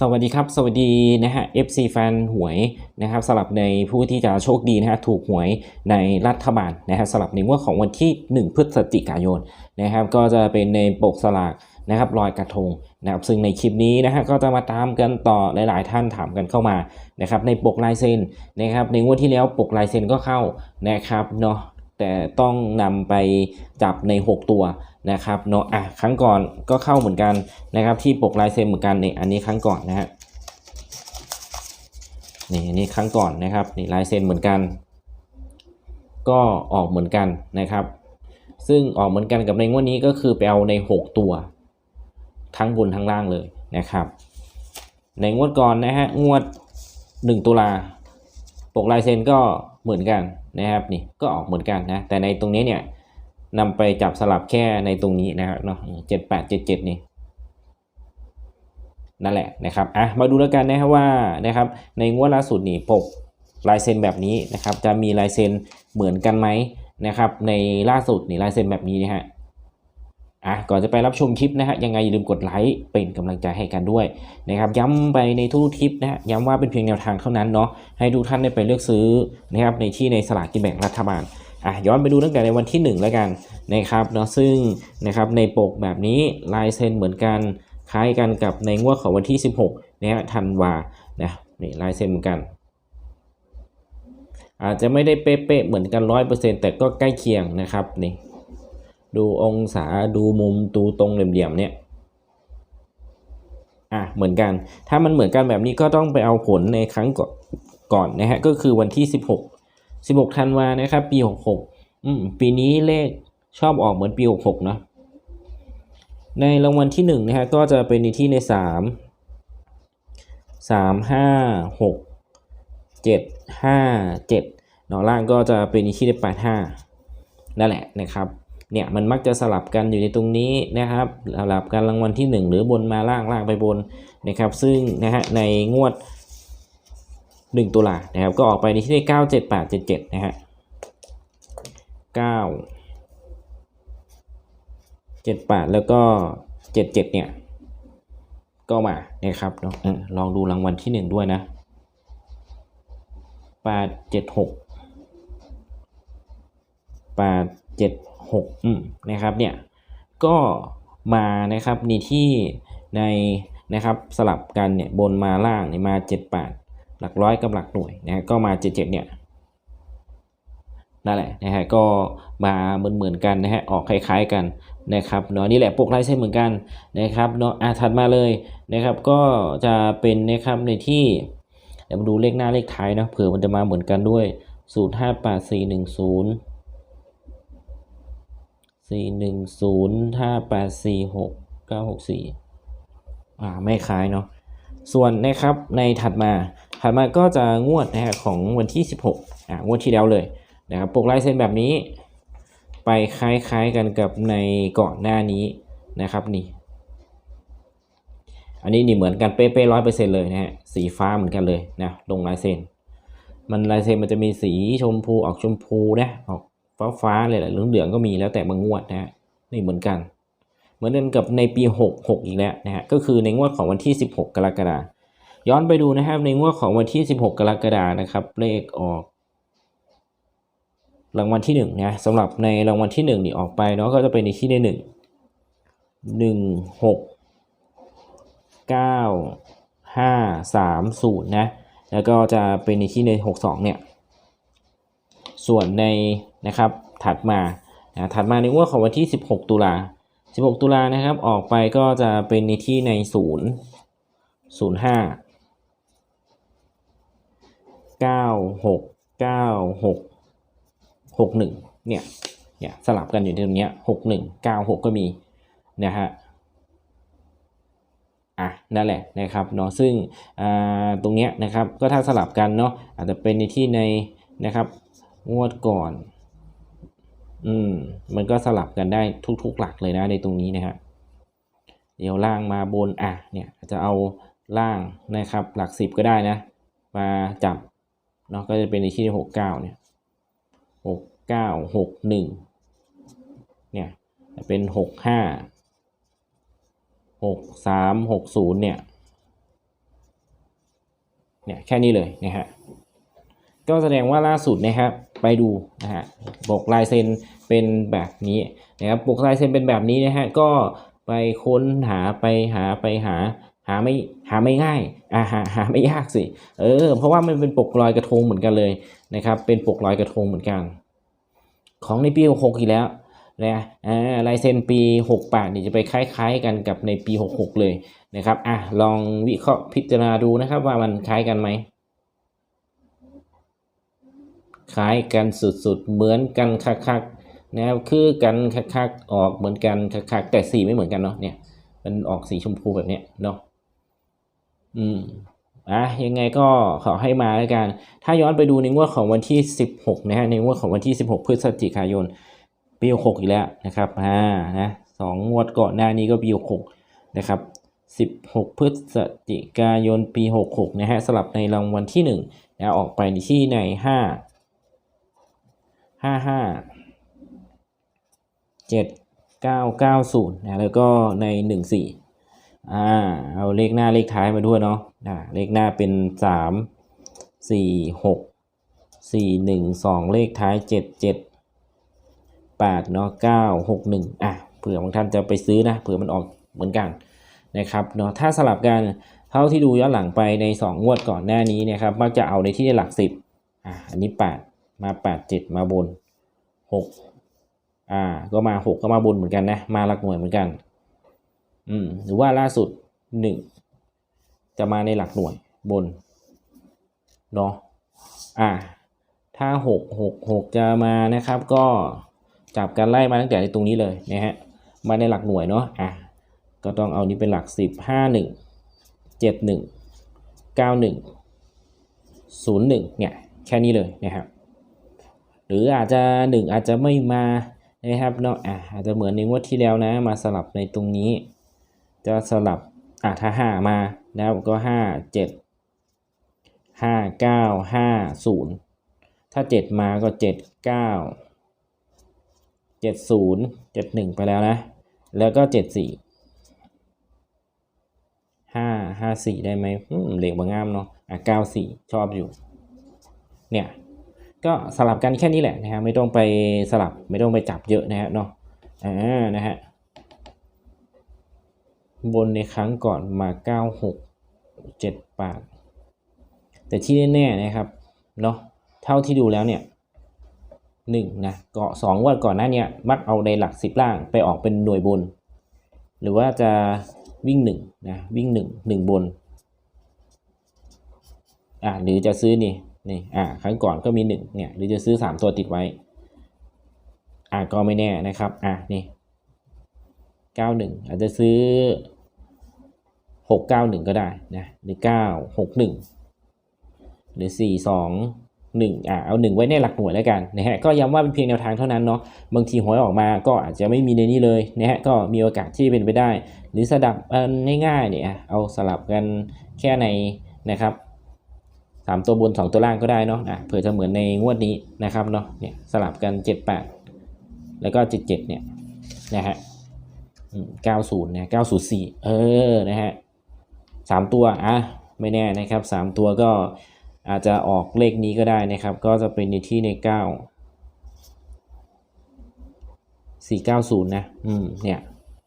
สวัสดีครับสวัสดีนะฮะ FC แฟนหวยนะครับสำหรับในผู้ที่จะโชคดีนะฮะถูกหวยในรัฐบาลนะฮะสำหรับในงวดของวันที่ 1 พฤศจิกายนนะครับก็จะเป็นในปกสลากนะครับลอยกระทงนะครับซึ่งในคลิปนี้นะฮะก็จะมาตามกันต่อหลาย ๆ ท่านถามกันเข้ามานะครับในปกลายเซ็นนะครับในงวดที่แล้วปกลายเซ็นก็เข้านะครับเนาะแต่ต้องนำไปจับใน 6 ตัว นะครับเนาะอะครั้งก่อนก็เข้าเหมือนกันนะครับที่ปกลายเซ็นเหมือนกันนี่อันนี้ครั้งก่อนนะฮะนี่อันนี่ครั้งก่อนนะครับนี่ลายเซ็นเหมือนกัน ก็ออกเหมือนกันนะครับ ซึ่งออกเหมือนกันกับในงวดนี้ก็คือไปเอาใน 6 ตัว ทั้งบนทั้งล่างเลยนะครับ ในงวดก่อนนะฮะงวด 1 ตุลาปกลายเซ็นก็เหมือนกันนะครับนี่ก็ออกเหมือนกันนะแต่ในตรงนี้เนี่ย นำไปจับสลับแค่ในตรงนี้นะครับเนาะเจ็ดแปดเจ็ดเจ็ดนี่นั่นแหละนะครับอะมาดูแล้วกันนะครับว่านะครับในงวดล่าสุดนี่ปกลายเซ็นแบบนี้นะครับจะมีลายเซ็นเหมือนกันไหมนะครับในล่าสุดนี่ลายเซ็นแบบนี้นะฮะอะก่อนจะไปรับชมคลิปนะฮะยังไงอย่าลืมกดไลค์เป็นกำลังใจให้กันด้วยนะครับย้ำไปในทุกคลิปนะฮะย้ำว่าเป็นเพียงแนวทางเท่านั้นเนาะให้ทุกท่านได้ไปเลือกซื้อนะครับในที่ในสลากกินแบ่งรัฐบาล อะย้อนไปดูตั้งแต่ในวันที่ 1 แล้วกันนะครับเนาะซึ่งนะครับในปกแบบนี้ลายเซ็นเหมือนกันคล้ายกันกับในงวดของวันที่ 16นะฮะธันวานะนี่ลายเซ็นเหมือนกัน อาจจะไม่ได้เป๊ะๆเหมือนกัน 100%แต่ก็ใกล้เคียงนะครับนี่ดูองศาดูมุมดูตรงเหลี่ยมๆเนี่ยอะเหมือนกัน ถ้ามันเหมือนกันแบบนี้ก็ต้องไปเอาผลในครั้งก่อนก่อนนะฮะก็คือวันที่ 16 16ธันวานะครับ ปี 66อืมปีนี้เลขชอบออกเหมือนปี 66 นะ ในรางวัลที่1นะฮะก็จะเป็นในที่ใน 3 3 5 6 7 5 7เนาะล่างก็จะเป็นในที่ใน8 5 นั่นแหละนะครับเนี่ยมันมักจะสลับกันอยู่ในตรงนี้นะครับสลับกันรางวัลที่ 1 หรือบนมาล่างล่างไปบนนะครับ ซึ่งนะฮะในงวด 1 ตุลานะครับ ก็ออกไปในที่ได้9 7 8 7 7 นะฮะ9 7 8 แล้วก็ 7 7 เนี่ย ก็มานะครับเนาะลองดูรางวัลที่ 1 ด้วยนะ 8 7 6 8 7 6อืมนะครับเนี่ยก็มานะครับในที่ในนะครับสลับกันเนี่ยบนมาล่างเนี่ยมา 7 8 หลักร้อยกับหลักหน่วยนะฮะก็มา77เจ็ดเนี่ยนั่นแหละนะฮะก็มาเหมือนๆกันนะฮะออกคล้ายๆกันนะครับเนาะนี่แหละปกลายเส้นเหมือนกันนะครับเนาะอะถัดมาเลยนะครับก็จะเป็นนะครับในที่เดี๋ยวมาดูเลขหน้าเลขท้ายนะเผื่อมันจะมาเหมือนกันด้วย 0 5 8 4 1 0 4 1 0 5 8 4 6 9 6 4อ่าไม่คล้ายเนาะส่วนนะครับในถัดมา ถัดมาก็จะงวดนะฮะของวันที่ 16อ่างวดที่แล้วเลยนะครับปกลายเส้นแบบนี้ ไปคล้ายๆกันกับในก่อนหน้านี้นะครับนี่ อันนี้นี่เหมือนกันเป๊ะๆร้อยเปอร์เซ็นต์เลยนะฮะสีฟ้าเหมือนกันเลยนะลงลายเส้น มันลายเส้นมันจะมีสีชมพูออกชมพูนะออกฟ้าฟ้าเลยแหละเหลืองๆก็มีแล้วแต่บางงวดนะฮะนี่เหมือนกัน เหมือนกันกับในปี 66 อีกแล้วนะฮะก็คือในงวดของวันที่ 16 กรกฎาคม ย้อนไปดูนะครับในงวดของวันที่ 16 กรกฎานะครับ เลขออก รางวัลที่1นะสำหรับในรางวัลที่1นี่ออกไปเนาะก็จะเป็นในที่ใน1 1 6 9 5 3 0นะแล้วก็จะเป็นในที่ใน 62 เนี่ย ส่วนในนะครับถัดมานะถัดมาในงวดของวันที่ 16 ตุลา16 ตุลานะครับ ออกไปก็จะเป็นในที่ใน 0 0 5 9 6 9 6 6 1เนี่ยเนี่ยสลับกันอยู่ตรงเนี้ย6 1 9 6ก็มีนะฮะอะนั่นแหละนะครับเนาะซึ่งอ่าตรงเนี้ยนะครับก็ถ้าสลับกันเนาะอาจจะเป็นในที่ในนะครับงวดก่อนอืมมันก็สลับกันได้ทุกๆหลักเลยนะในตรงนี้นะฮะเดี๋ยวล่างมาบนอะเนี่ยจะเอาล่างนะครับหลักสิบก็ได้นะ มาจับ เนาะก็จะเป็นในที่หกเก้าเนี่ยหกเก้าหกหนึ่งเนี่ยเป็นหกห้าหกสามหกศูนย์เนี่ยเนี่ยแค่นี้เลยนะฮะก็แสดงว่าล่าสุดนะครับไปดูนะฮะปกลายเซ็นเป็นแบบนี้นะครับปกลายเซ็นเป็นแบบนี้นะฮะก็ไปค้นหาไปหาไปหา หาไม่หาไม่ง่ายอ่าหาหาไม่ยากสิเออเพราะว่ามันเป็นปกลอยกระทงเหมือนกันเลยนะครับ เป็นปกลอยกระทงเหมือนกัน ของในปี66อีกแล้วนะอ่าลายเซ็นปี 68เนี่ยจะไปคล้าย ๆ กันกับในปี 66 เลยนะครับอะลองวิเคราะห์พิจารณาดูนะครับว่ามันคล้ายกันไหมคล้ายกันสุดๆ เหมือนกันคักๆนะครับคือกันคักๆออกเหมือนกันคักๆแต่สีไม่เหมือนกันเนาะเนี่ยมันออกสีชมพูแบบเนี้ยเนาะ อืมอะยังไงก็ขอให้มาแล้วกัน ถ้าย้อนไปดูในงวดของวันที่ 16นะฮะในงวดของวันที่ 16 พฤศจิกายน ปี66อีกแล้วนะครับอ่านะสองงวดก่อนหน้านี้ก็ปี66นะครับ16 พฤศจิกายนปี 66 นะฮะสลับในรางวัลที่1นะออกไปที่ใน 5 55 7 9 9 0นะแล้วก็ใน 14 อ่าเอาเลขหน้าเลขท้ายมาด้วยเนาะอ่าเลขหน้าเป็น3 4 6 4 1 2เลขท้าย7 7 8เจ็ดแปดเนาะ9 6 1อะเผื่อบางท่านจะไปซื้อนะเผื่อมันออกเหมือนกันนะครับเนาะถ้าสลับกันเท่าที่ดูย้อนหลังไปใน 2 งวดก่อนหน้านี้นะครับมักจะเอาในที่หลัก 10อะอันนี้ 8 มา 8 7 มาบน 6อ่าก็มา 6 ก็มาบนเหมือนกันนะมาหลักหน่วยเหมือนกัน อืมหรือว่าล่าสุด1จะมาในหลักหน่วยบนเนาะอ่า ถ้า6 6 6จะมานะครับ ก็จับกันไล่มาตั้งแต่ในตรงนี้เลยนะฮะมาในหลักหน่วยเนาะอะก็ต้องเอานี้เป็นหลักสิบห้าหนึ่งเจ็ดหนึ่งเก้าหนึ่งศูนย์หนึ่งเนี่ยแค่นี้เลยนะครับหรืออาจจะหนึ่งอาจจะไม่มานะครับเนาะอะอาจจะเหมือนในงวดที่แล้วนะ มาสลับในตรงนี้ จะสลับอะถ้าห้ามานะครับก็ห้าเจ็ดห้าเก้าห้าศูนย์ถ้าเจ็ดมาก็เจ็ดเก้าเจ็ดศูนย์เจ็ดหนึ่งไปแล้วนะ แล้วก็เจ็ดสี่ห้าห้าสี่ได้ไหมอืมเลขบางงามเนาะอะเก้าสี่ชอบอยู่ เนี่ยก็สลับกันแค่นี้แหละนะฮะไม่ต้องไปสลับไม่ต้องไปจับเยอะนะฮะเนาะอ่านะฮะ บนในครั้งก่อนมาเก้าหกเจ็ดแปดแต่ที่แน่ๆนะครับเนาะเท่าที่ดูแล้วเนี่ยหนึ่งนะเกาะสองวันก่อนหน้าเนี้ยมักเอาในหลักสิบล่างไปออกเป็นหน่วยบน หรือว่าจะวิ่งหนึ่งนะวิ่งหนึ่งหนึ่งบนอ่าหรือจะซื้อนี่นี่อ่าครั้งก่อนก็มีหนึ่งเนี่ยหรือจะซื้อสามตัวติดไว้อ่าก็ไม่แน่นะครับอ่านี่เก้าหนึ่งอาจจะซื้อ หกเก้าหนึ่งก็ได้นะหรือเก้าหกหนึ่งหรือสี่สองหนึ่งอ่าเอาหนึ่งไว้ในหลักหน่วยแล้วกันนะฮะก็ย้ำว่าเป็นเพียงแนวทางเท่านั้นเนาะบางทีหวยออกมาก็อาจจะไม่มีในนี้เลยนะฮะก็มีโอกาสที่เป็นไปได้ หรือสลับอันง่ายๆเนี่ยเอาสลับกันแค่ในนะครับสามตัวบนสองตัวล่างก็ได้เนาะอะเผื่อจะเหมือนในงวดนี้นะครับเนาะเนี่ยสลับกันเจ็ดแปดแล้วก็เจ็ดเจ็ดเนี่ยนะฮะเก้าศูนย์เนี่ยเก้าศูนย์สี่เออนะฮะ สามตัวอะไม่แน่นะครับสามตัวก็อาจจะออกเลขนี้ก็ได้นะครับ ก็จะเป็นในที่ในเก้าสี่เก้าศูนย์นะ อืม เนี่ย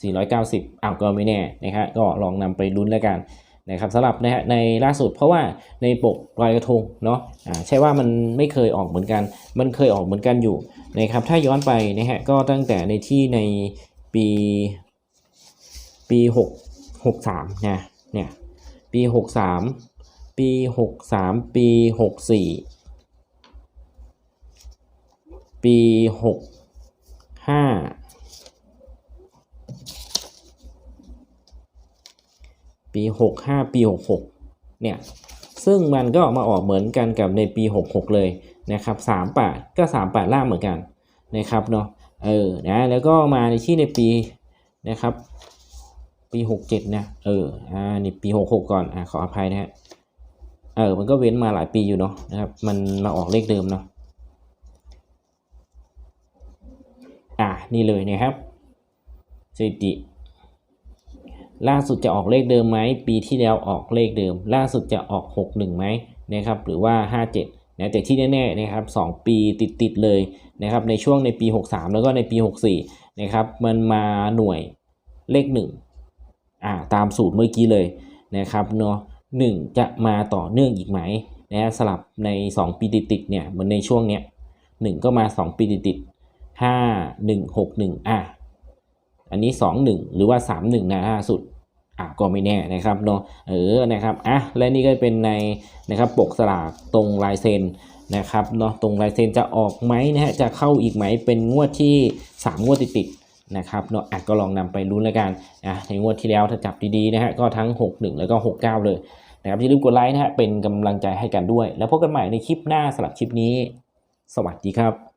สี่ร้อยเก้าสิบอ้าวก็ไม่แน่นะครับก็ลองนำไปลุ้นแล้วกันนะครับสำหรับนในล่าสุดเพราะว่าในปกลอยกระทงเนาะอ่าใช่ว่ามันไม่เคยออกเหมือนกัน มันเคยออกเหมือนกันอยู่นะครับถ้าย้อนไปนะฮะก็ตั้งแต่ในที่ในปีปีหกหกสามนะเนี่ย ปีหกสามปีหกสามปีหกสี่ปีหกห้าปีหกห้าปีหกหกเนี่ย ซึ่งมันก็มาออกเหมือนกันกับในปีหกหกเลยนะครับสามแปดก็สามแปดล่างเหมือนกันนะครับเนาะเออนะแล้วก็มาในที่ในปีนะครับ ปีหกเจ็ดนะเอออ่านี่ปีหกหกก่อนอ่าขออภัยนะฮะเออมันก็เว้นมาหลายปีอยู่เนาะนะครับมันมาออกเลขเดิมเนาะอ่านี่เลยนะครับสถิติล่าสุดจะออกเลขเดิมไหมปีที่แล้วออกเลขเดิม ล่าสุดจะออก 61ไหมนะครับหรือว่า 57นะแต่ที่แน่ๆนะครับ2ปีติดๆเลยนะครับในช่วงในปี 63 แล้วก็ในปี 64นะครับมันมาหน่วยเลข 1 อ่าตามสูตรเมื่อกี้เลยนะครับเนาะหนึ่งจะมาต่อเนื่องอีกไหมนะฮะสลับใน 2 ปีติดๆเนี่ยเหมือนในช่วงเนี้ยหนึ่งก็มา 2 ปีติดๆห้าหนึ่งหกหนึ่งอะอันนี้ 2 1 หรือว่า 3 1นะล่าสุดอะก็ไม่แน่นะครับเนาะเออนะครับอะและนี่ก็เป็นในนะครับปกสลากตรงลายเซ็นนะครับเนาะตรงลายเซ็นจะออกไหมนะฮะจะเข้าอีกไหมเป็นงวดที่ 3 งวดติดๆ นะครับเนาะอะก็ลองนำไปลุ้นแล้วกันนะในงวดที่แล้วถ้าจับดีๆนะฮะก็ทั้ง 61 แล้วก็ 69 เลยนะครับอย่าลืมกดไลค์นะฮะเป็นกำลังใจให้กันด้วย แล้วพบกันใหม่ในคลิปหน้าสำหรับคลิปนี้ สวัสดีครับ